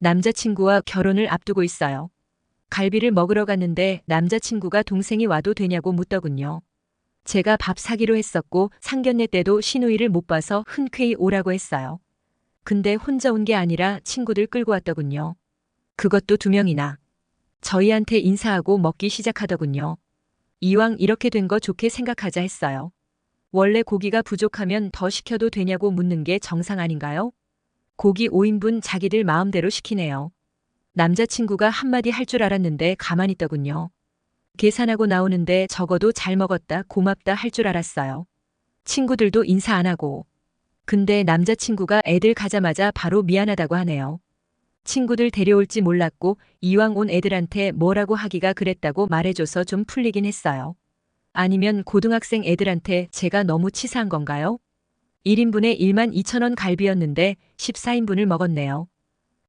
남자친구와 결혼을 앞두고 있어요. 갈비를 먹으러 갔는데 남자친구가 동생이 와도 되냐고 묻더군요. 제가 밥 사기로 했었고 상견례 때도 시누이를 못 봐서 흔쾌히 오라고 했어요. 근데 혼자 온 게 아니라 친구들 끌고 왔더군요. 그것도 두 명이나. 저희한테 인사하고 먹기 시작하더군요. 이왕 이렇게 된 거 좋게 생각하자 했어요. 원래 고기가 부족하면 더 시켜도 되냐고 묻는 게 정상 아닌가요? 고기 5인분 자기들 마음대로 시키네요. 남자친구가 한마디 할 줄 알았는데 가만히 있더군요. 계산하고 나오는데 적어도 잘 먹었다, 고맙다 할 줄 알았어요. 친구들도 인사 안 하고. 근데 남자친구가 애들 가자마자 바로 미안하다고 하네요. 친구들 데려올지 몰랐고 이왕 온 애들한테 뭐라고 하기가 그랬다고 말해줘서 좀 풀리긴 했어요. 아니면 고등학생 애들한테 제가 너무 치사한 건가요? 1인분에 1만 2천 원 갈비였는데 14인분을 먹었네요.